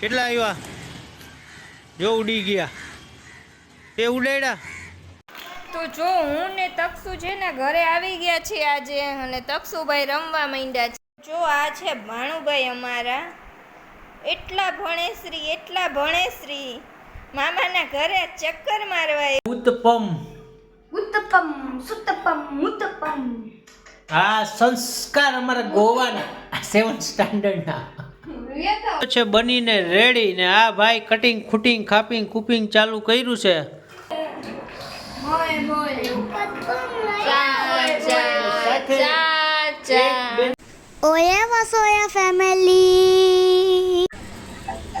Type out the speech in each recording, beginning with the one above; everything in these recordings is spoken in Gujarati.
કેટલા આવ્યા જો ઉડી ગયા. તે ઉડાડ્યા તો જો હું ને તક્ષુ છે ને ઘરે આવી ગયા છે આજે અને તક્ષુભાઈ રમવા માંડ્યા છે. જો આ છે ભાણુભાઈ અમારા. એટલા ભણેશ્રી એટલા ભણેશ્રી. મામાના ઘરે ચક્કર મારવા ઉત્તપમ. ઉત્તપમ સુત્તપમ ઉત્તપમ. આ સંસ્કાર અમારા ગોવાના સેવન સ્ટાન્ડર્ડના. છે બનીને રેડી ને આ ભાઈ કટિંગ ખૂટિંગ ખાપિંગ કુપિંગ ચાલુ કર્યું છે.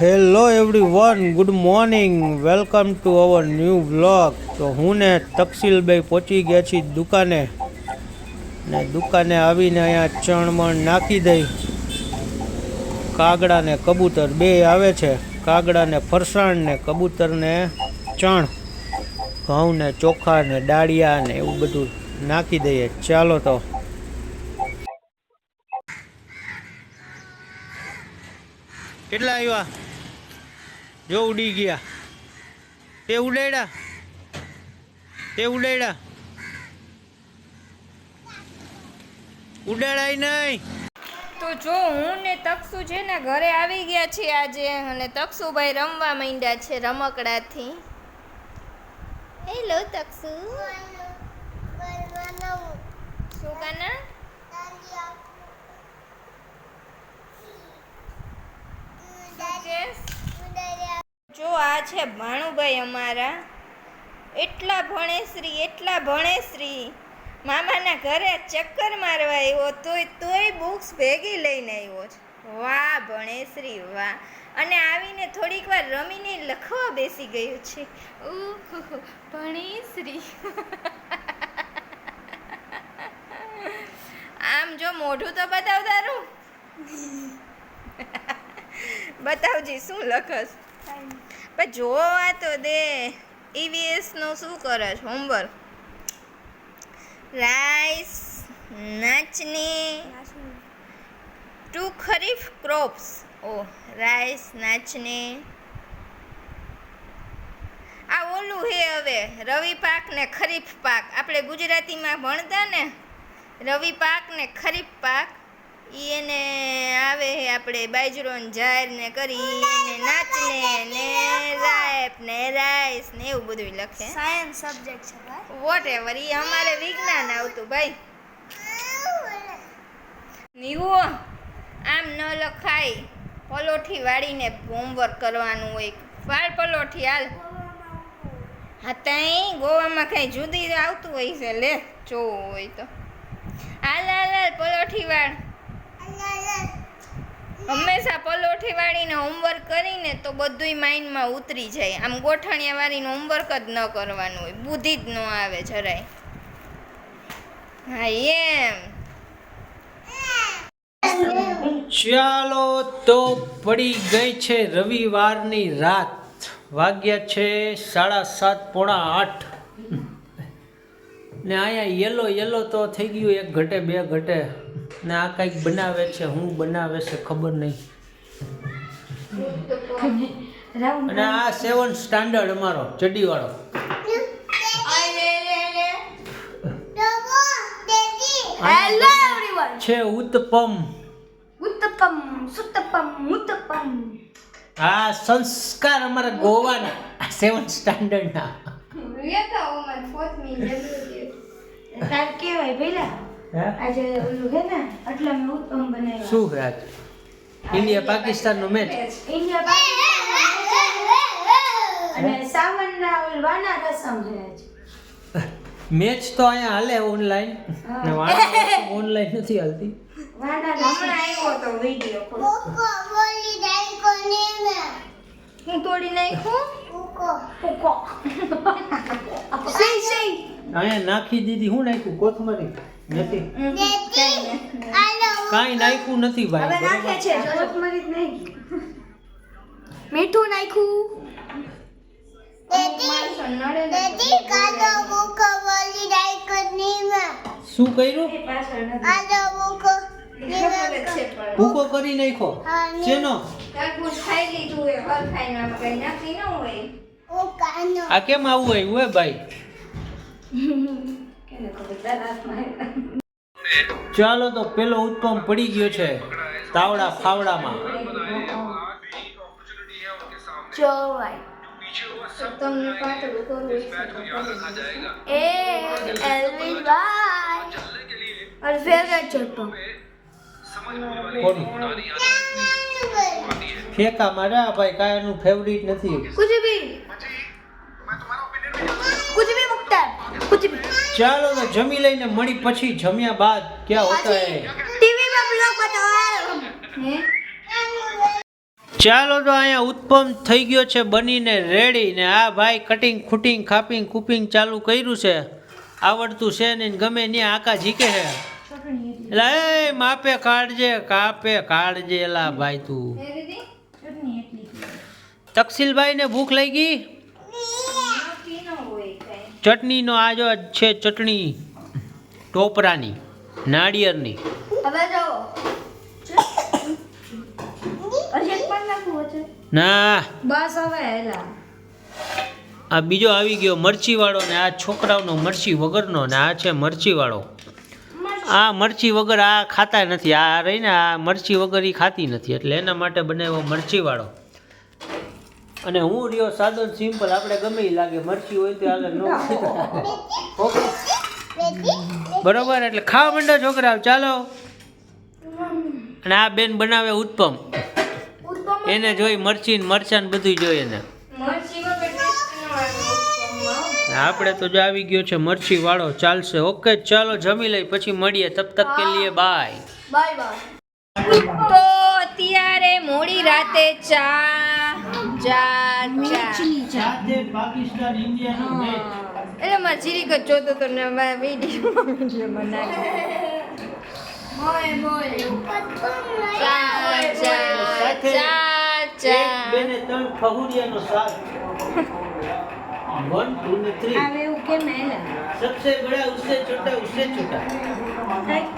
Hello Vasoya everyone good morning welcome to our new blog તો હું ને તકસીલભાઈ પહોંચી ગયા છીએ દુકાને. ને દુકાને આવીને અહીંયા ચણમણ નાખી દઈ. કાગડા ને કબૂતર બે આવે છે. કાગડા ને ફરસાણ ને કબૂતર ને ચણ, ઘઉં ને ચોખા ને ડાળિયા ને એવું બધું નાખી દઈએ. ચાલો તો. કેટલા આવ્યા જો ઉડી ગયા. તે ઉડાડ્યા તે ઉડાડ્યા ઉડાડાય નહીં. તો જો હું ને તક્ષુ છે ને ઘરે આવી ગયા છે આજે અને તક્ષુભાઈ રમવા માંડ્યા છે રમકડાથી. હેલો તક્ષુ. શું કાના? જો આ છે ભાણુભાઈ અમારા. એટલા ભણેશ્રી એટલા ભણેશ્રી. મામાના ઘરે ચક્કર મારવા આવ્યો તોય તોય બુક્સ ભેગી લઈને આવ્યો છે વાહ ભણેશ્રી વાહ. અને આવીને થોડીક વાર રમીને લખવા બેસી ગયું છે. ઉહ ભણેશ્રી. આમ જો મોઢું તો બતાવ તારું. બતાવજી શું લખસ. પણ જોવા તો દે ઈવીએસનું શું કરે છે હોમવર્ક રાઈસ નાચની ટુ ખરીફ ક્રોપ્સ. ઓ રાઈસ નાચની. આ ઓલું હે હવે રવિ પાક ને ખરીફ પાક. આપણે ગુજરાતીમાં ભણતા ને રવિ પાક ને ખરીફ પાક. એને આવે આપણે બાજરો ને જાહેર ને કરી ને નાચને ને રાઈસ ને એવું બધું લખે. સાયન્સ સબ્જેક્ટ છે ભાઈ. વોટ એવર ઈ અમારે વિજ્ઞાન આવતું ભાઈ. નીવો આમ ન લખાય. પલોઠી વાળીને હોમવર્ક કરવાનું હોય. વાળ પલોઠી હાલ. હા તઈ ગોવામાં કઈ જુદી આવતું હોય છે લે. જોવું હોય તો. હાલ હાલ હાલ પલોઠી વાળ. હંમેશા પલોઠી વાળીને હોમવર્ક કરીને તો બધુંય માઇન્ડમાં ઉતરી જાય. આમ ગોઠણિયા વાળીને હોમવર્ક જ ન કરવાનું હોય. બુદ્ધિ જ ન આવે જરાય. હા, એમ. ચાલો તો પડી ગઈ છે રવિવારની રાત. વાગ્યા છે સાડા સાત, પોણા આઠ. ને અહીંયા યલો યલો તો થઈ ગયું એક ઘટે, બે ઘટે. ને આ કંઈક બનાવે છે હું બનાવે છે ખબર નહીં. અને આ સેવન સ્ટાન્ડર્ડ અમારો ચડીવાળો છે ઉત્તપમ. ઉત્તપમ સુત્તપમ ઉત્તપમ. આ સંસ્કાર અમારા ગોવાના સેવન સ્ટાન્ડર્ડના તાર કેવાય પેલા આજે ઓલું હે ને એટલે મેં ઉત્તમ બનાવ્યા. શું હે આજ? ઇન્ડિયા પાકિસ્તાનનો મેચ ઇન્ડિયા પાકિસ્તાન અને સાવનના ઓલવાના રસમ હે આજે. મેચ તો અહીંયા હાલે ઓનલાઈન ને ઓનલાઈન નથી હાલતી. વાના હમણાં આવ્યો તો વીડિયો હું તોડી નાખ્યું પૂકો સહી સહી. અહીંયા નાખી દીધી હું નાખ્યું? કોથમરી? નથી. કાંઈ નાખ્યું નથી હવે નાખે છે. કોથમરી જ નહીં મીઠું નાખ્યું. શું કર્યું? ભૂકો કરી નાખો શેનો? તરબૂચ ખાઈ લીધું એ હર ખાઈને આમાં કઈ નક્કી ન હોય. આ કેમ આવું હોય હોય ભાઈ? ચાલો તો પેલો ઉત્પમ પડી ગયો છે તાવડા ફાવડામાં જોવાય તો તમને પાતળું કરવું છે તો કરી ए एलवी बाय और फेवरेट छोटो કોનું ફેકા મારા ભાઈ કાંઈ એનું ફેવરિટ નથી कुछ भी ચાલો તો જમી લઈને મળી પછી જમ્યા બાદ ક્યાં હોતા હે ટીવી માં બ્લોગ ચાલો તો અહીંયા ઉત્પન્ન થઈ ગયો છે બનીને રેડી ને આ ભાઈ કટિંગ ખૂટિંગ ખાપિંગ કૂપિંગ ચાલુ કર્યું છે. આવડતું છે ને ગમે ને આકા જીકે છે. એલા એ માપે કાઢજે કાપે કાઢજે એલા ભાઈ તું. તકસીલભાઈ ને ભૂખ લઈ ગઈ ચટણીનો આ જો છે ચટણી ટોપરાની નાળિયેરની. ના. બસ હવે આ બીજો આવી ગયો મરચી વાળો ને આ છોકરાઓનો મરચી વગરનો ને આ છે મરચી. વાળો આ મરચી વગર આ ખાતા નથી. આ રહીને આ મરચી વગર એ ખાતી નથી. એટલે એના માટે બનાવ્યો મરચી વાળો અને હું રહ્યો સાદો સિમ્પલ આપણે ગમે એ લાગે મરચી હોય તો હાલે ન ઓકે. બરોબર એટલે ખાવા માંડો છોકરાઓ ચાલો. અને આ બેન બનાવે ઉત્પમ એને જોઈ મરચી ને મરચાં ને બધું જોઈએ એને. ન આપણે તો જો આવી ગયો છે મરચી વાળો ચાલશે. ઓકે ચાલો જમી લઈ પછી મળીએ. તબ તક કે લીએ બાય. Bye bye. તો અત્યારે મોડી રાતે ચા ચા ચા પાકિસ્તાન ઇન્ડિયાનો એટલે મારે જીરીક જ જોતો તો ને વિડીયોમાં કંઈક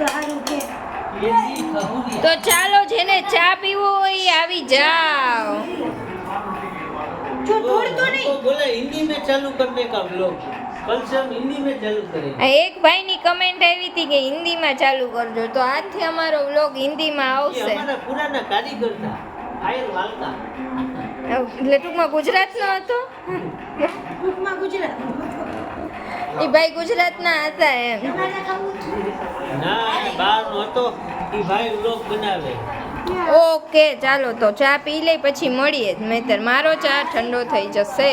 તો ચાલો જેને ચા પીવો હોય એ આવી જાઓ. જો તોડતો નહીં हमको बोले हिंदी में चालू करने का ब्लॉग कल से हम हिंदी में चालू करेंगे આ એક ભાઈની કમેન્ટ આવી હતી કે હિન્દીમાં ચાલુ કરજો તો આજથી અમારો વ્લોગ હિન્દીમાં ये આવશે हमारा पुराना कारीगर था आयर वालका એટલે ટૂંકમાં ગુજરાતનો હતો ટૂંકમાં ગુજરાત એ ભાઈ ગુજરાતના હતા એમ તમારે ખાવું ના બાર નો હતો એ ભાઈ વ્લોગ બનાવે ઓકે ચાલો તો ચા પી લઈ પછી મળીએ. નહીતર મારો ચા ઠંડો થઈ જશે.